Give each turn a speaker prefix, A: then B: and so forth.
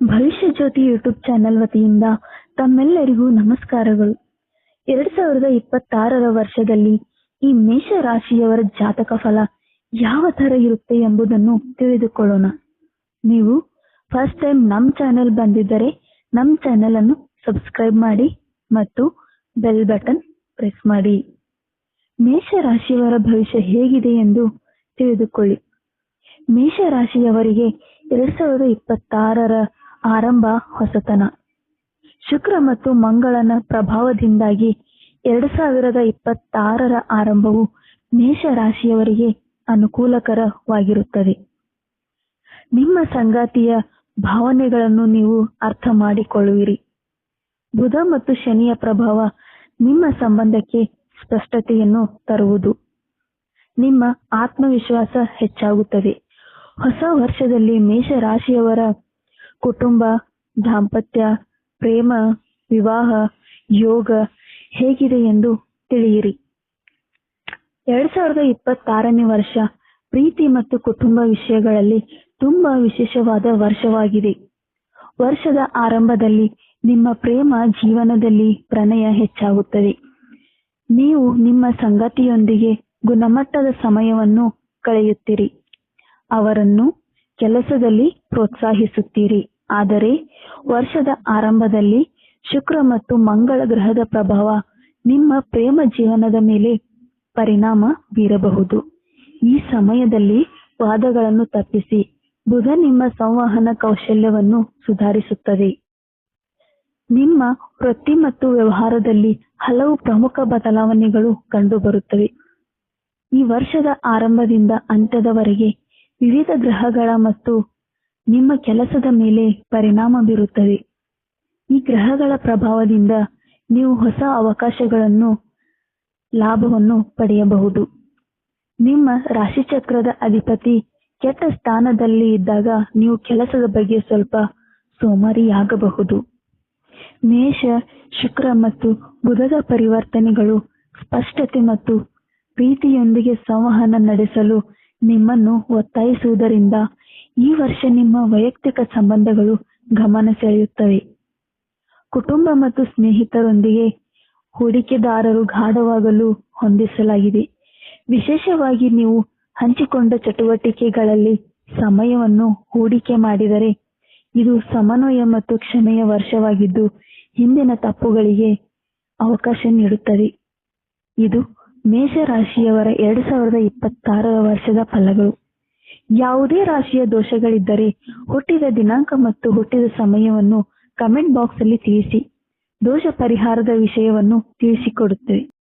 A: ಭವಿಷ್ಯ ಜ್ಯೋತಿ YouTube channel ವತಿಯಿಂದ ತಮ್ಮೆಲ್ಲರಿಗೂ ನಮಸ್ಕಾರಗಳು. ಎರಡ್ ಸಾವಿರದ ಇಪ್ಪತ್ತಾರರ ವರ್ಷದಲ್ಲಿ ಈ ಮೇಷ ರಾಶಿಯವರ ಜಾತಕ ಫಲ ಯಾವ ತರ ಇರುತ್ತೆ ಎಂಬುದನ್ನು ತಿಳಿದುಕೊಳ್ಳೋಣ. ನೀವು ಫಸ್ಟ್ ಟೈಮ್ ನಮ್ ಚಾನೆಲ್ ಬಂದಿದ್ದರೆ ನಮ್ ಚಾನೆಲ್ ಅನ್ನು ಸಬ್ಸ್ಕ್ರೈಬ್ ಮಾಡಿ ಮತ್ತು ಬೆಲ್ ಬಟನ್ ಪ್ರೆಸ್ ಮಾಡಿ. ಮೇಷ ರಾಶಿಯವರ ಭವಿಷ್ಯ ಹೇಗಿದೆ ಎಂದು ತಿಳಿದುಕೊಳ್ಳಿ. ಮೇಷ ರಾಶಿಯವರಿಗೆ ಎರಡ್ ಸಾವಿರದ ಇಪ್ಪತ್ತಾರರ ಆರಂಭ ಹೊಸತನ. ಶುಕ್ರ ಮತ್ತು ಮಂಗಳನ ಪ್ರಭಾವದಿಂದಾಗಿ ಎರಡ್ ಸಾವಿರದ ಇಪ್ಪತ್ತಾರರ ಆರಂಭವು ಮೇಷ ರಾಶಿಯವರಿಗೆ ಅನುಕೂಲಕರವಾಗಿರುತ್ತದೆ. ನಿಮ್ಮ ಸಂಗಾತಿಯ ಭಾವನೆಗಳನ್ನು ನೀವು ಅರ್ಥ ಮಾಡಿಕೊಳ್ಳುವಿರಿ. ಬುಧ ಮತ್ತು ಶನಿಯ ಪ್ರಭಾವ ನಿಮ್ಮ ಸಂಬಂಧಕ್ಕೆ ಸ್ಪಷ್ಟತೆಯನ್ನು ತರುವುದು. ನಿಮ್ಮ ಆತ್ಮವಿಶ್ವಾಸ ಹೆಚ್ಚಾಗುತ್ತದೆ. ಹೊಸ ವರ್ಷದಲ್ಲಿ ಮೇಷ ರಾಶಿಯವರ ಕುಟುಂಬ, ದಾಂಪತ್ಯ, ಪ್ರೇಮ, ವಿವಾಹ, ಯೋಗ ಹೇಗಿದೆ ಎಂದು ತಿಳಿಯಿರಿ. ಎರಡ್ ಸಾವಿರದ ಇಪ್ಪತ್ತಾರನೇ ವರ್ಷ ಪ್ರೀತಿ ಮತ್ತು ಕುಟುಂಬ ವಿಷಯಗಳಲ್ಲಿ ತುಂಬಾ ವಿಶೇಷವಾದ ವರ್ಷವಾಗಿದೆ. ವರ್ಷದ ಆರಂಭದಲ್ಲಿ ನಿಮ್ಮ ಪ್ರೇಮ ಜೀವನದಲ್ಲಿ ಪ್ರಣಯ ಹೆಚ್ಚಾಗುತ್ತದೆ. ನೀವು ನಿಮ್ಮ ಸಂಗತಿಯೊಂದಿಗೆ ಗುಣಮಟ್ಟದ ಸಮಯವನ್ನು ಕಳೆಯುತ್ತೀರಿ. ಅವರನ್ನು ಕೆಲಸದಲ್ಲಿ ಪ್ರೋತ್ಸಾಹಿಸುತ್ತೀರಿ. ಆದರೆ ವರ್ಷದ ಆರಂಭದಲ್ಲಿ ಶುಕ್ರ ಮತ್ತು ಮಂಗಳ ಗ್ರಹದ ಪ್ರಭಾವ ನಿಮ್ಮ ಪ್ರೇಮ ಜೀವನದ ಮೇಲೆ ಪರಿಣಾಮ ಬೀರಬಹುದು. ಈ ಸಮಯದಲ್ಲಿ ವಾದಗಳನ್ನು ತಪ್ಪಿಸಿ ಬುಧ ನಿಮ್ಮ ಸಂವಹನ ಕೌಶಲ್ಯವನ್ನು ಸುಧಾರಿಸುತ್ತದೆ. ನಿಮ್ಮ ವೃತ್ತಿ ಮತ್ತು ವ್ಯವಹಾರದಲ್ಲಿ ಹಲವು ಪ್ರಮುಖ ಬದಲಾವಣೆಗಳು ಕಂಡುಬರುತ್ತವೆ. ಈ ವರ್ಷದ ಆರಂಭದಿಂದ ಅಂತ್ಯದವರೆಗೆ ವಿವಿಧ ಗ್ರಹಗಳ ಮತ್ತು ನಿಮ್ಮ ಕೆಲಸದ ಮೇಲೆ ಪರಿಣಾಮ ಬೀರುತ್ತದೆ. ಈ ಗ್ರಹಗಳ ಪ್ರಭಾವದಿಂದ ನೀವು ಹೊಸ ಅವಕಾಶಗಳನ್ನು, ಲಾಭವನ್ನು ಪಡೆಯಬಹುದು. ನಿಮ್ಮ ರಾಶಿಚಕ್ರದ ಅಧಿಪತಿ ಕೆಟ್ಟ ಸ್ಥಾನದಲ್ಲಿ ಇದ್ದಾಗ ನೀವು ಕೆಲಸದ ಬಗ್ಗೆ ಸ್ವಲ್ಪ ಸೋಮಾರಿಯಾಗಬಹುದು. ಮೇಷ, ಶುಕ್ರ ಮತ್ತು ಬುಧದ ಪರಿವರ್ತನೆಗಳು ಸ್ಪಷ್ಟತೆ ಮತ್ತು ಪ್ರೀತಿಯೊಂದಿಗೆ ಸಂವಹನ ನಡೆಸಲು ನಿಮ್ಮನ್ನು ಒತ್ತಾಯಿಸುವುದರಿಂದ ಈ ವರ್ಷ ನಿಮ್ಮ ವೈಯಕ್ತಿಕ ಸಂಬಂಧಗಳು ಗಮನ ಸೆಳೆಯುತ್ತವೆ. ಕುಟುಂಬ ಮತ್ತು ಸ್ನೇಹಿತರೊಂದಿಗೆ ಹೂಡಿಕೆದಾರರು ಗಾಢವಾಗಲು ಹೊಂದಿಸಲಾಗಿದೆ. ವಿಶೇಷವಾಗಿ ನೀವು ಹಂಚಿಕೊಂಡ ಚಟುವಟಿಕೆಗಳಲ್ಲಿ ಸಮಯವನ್ನು ಹೂಡಿಕೆ ಮಾಡಿದರೆ, ಇದು ಸಮನ್ವಯ ಮತ್ತು ಕ್ಷಮೆಯ ವರ್ಷವಾಗಿದ್ದು, ಹಿಂದಿನ ತಪ್ಪುಗಳಿಗೆ ಅವಕಾಶ ನೀಡುತ್ತದೆ. ಇದು ಮೇಷ ರಾಶಿಯವರ ಎರಡ್ ಸಾವಿರದ ಇಪ್ಪತ್ತಾರರ ವರ್ಷದ ಫಲಗಳು. ಯಾವುದೇ ರಾಶಿಯ ದೋಷಗಳಿದ್ದರೆ ಹುಟ್ಟಿದ ದಿನಾಂಕ ಮತ್ತು ಹುಟ್ಟಿದ ಸಮಯವನ್ನು ಕಮೆಂಟ್ ಬಾಕ್ಸ್ ಅಲ್ಲಿ ತಿಳಿಸಿ. ದೋಷ ಪರಿಹಾರದ ವಿಷಯವನ್ನು ತಿಳಿಸಿಕೊಡುತ್ತೇವೆ.